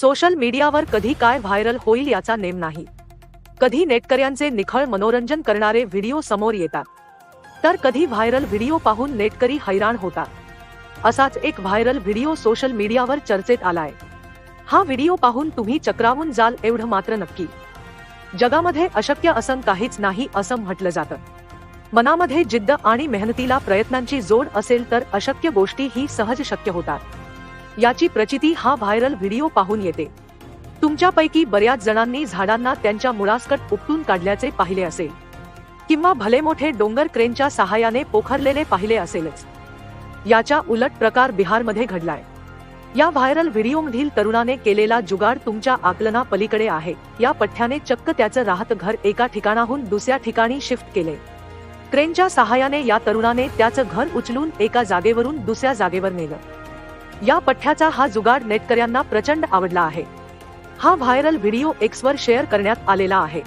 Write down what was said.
Social मीडियावर कधी काय व्हायरल होईल याचा नेम नाही. कधी नेटकऱ्यांचे निखळ मनोरंजन करणारे व्हिडिओ समोर येतात. तर कधी व्हायरल व्हिडिओ पाहून नेटकरी हैराण होतात. असाच एक व्हायरल व्हिडिओ सोशल मीडियावर चर्चेत आलाय. हा व्हिडिओ पाहून तुम्ही चक्रावून जाल एवढं मात्र नक्की. जगामध्ये अशक्य असं काहीच नाही असं म्हटलं जातं. मनामध्ये जिद्द आणि मेहनतीला प्रयत्नांची जोड असेल तर अशक्य गोष्टी ही सहज शक्य होतात. याची प्रचिती हा व्हायरल व्हिडिओ पाहून येते. तुमच्यापैकी बऱ्याच जणांनी झाडांना त्यांच्या मुळासकट उपटून काढल्याचे पाहिले असेल. किंवा भले मोठे डोंगर क्रेनच्या सहाय्याने पोखरलेले पाहिले असेलच. याच्या उलट प्रकार बिहारमध्ये घडलाय. या व्हायरल व्हिडिओमधील तरुणाने केलेला जुगाड तुमच्या आकलना पलीकडे आहे. या पठ्ठ्याने चक्क त्याचं राहत घर एका ठिकाणाहून दुसऱ्या ठिकाणी शिफ्ट केले. क्रेनच्या सहाय्याने या तरुणाने त्याचं घर उचलून एका जागेवरून दुसऱ्या जागेवर नेलं. या पठ्ठ्याचा हा जुगाड नेटकऱ्यांना प्रचंड आवडला आहे. हा व्हायरल व्हिडिओ एक्सवर शेअर करण्यात आलेला आहे.